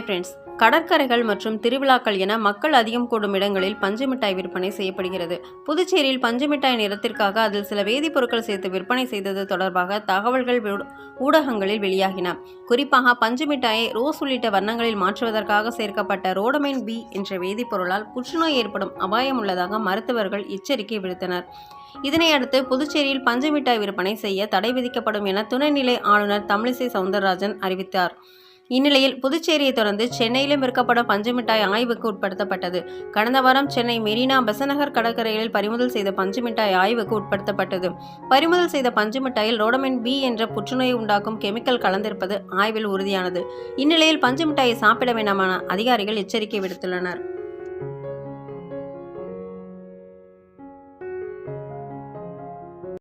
Friends கடற்கரைகள் மற்றும் திருவிழாக்கள் என மக்கள் அதிகம் கூடும் இடங்களில் பஞ்சு மிட்டாய் விற்பனை செய்யப்படுகிறது. புதுச்சேரியில் பஞ்சு மிட்டாய் நிறத்திற்காக அதில் சில வேதிப்பொருட்கள் சேர்த்து விற்பனை செய்தது தொடர்பாக தகவல்கள் ஊடகங்களில் வெளியாகின. குறிப்பாக பஞ்சு மிட்டாயை ரோஸ் உள்ளிட்ட வண்ணங்களில் மாற்றுவதற்காக சேர்க்கப்பட்ட ரோடமைன் பி என்ற வேதிப்பொருளால் புற்றுநோய் ஏற்படும் அபாயம் உள்ளதாக மருத்துவர்கள் எச்சரிக்கை விடுத்தனர். இதனையடுத்து புதுச்சேரியில் பஞ்சு மிட்டாய் விற்பனை செய்ய தடை விதிக்கப்படும் என துணைநிலை ஆளுநர் தமிழிசை சவுந்தரராஜன் அறிவித்தார். இந்நிலையில் புதுச்சேரியை தொடர்ந்து சென்னையிலும் விற்கப்படும் பஞ்சு மிட்டாய் ஆய்வுக்கு உட்படுத்தப்பட்டது. கடந்த வாரம் சென்னை மெரினா பெசநகர் கடற்கரையில் பறிமுதல் செய்த பஞ்சு மிட்டாய் ஆய்வுக்கு உட்படுத்தப்பட்டது. பறிமுதல் செய்த பஞ்சு மிட்டாயில் ரோடமின் பி என்ற புற்றுநோயை உண்டாக்கும் கெமிக்கல் கலந்திருப்பது ஆய்வில் உறுதியானது. இந்நிலையில் பஞ்சு மிட்டாயை சாப்பிட வேண்டாமான அதிகாரிகள் எச்சரிக்கை விடுத்துள்ளனர்.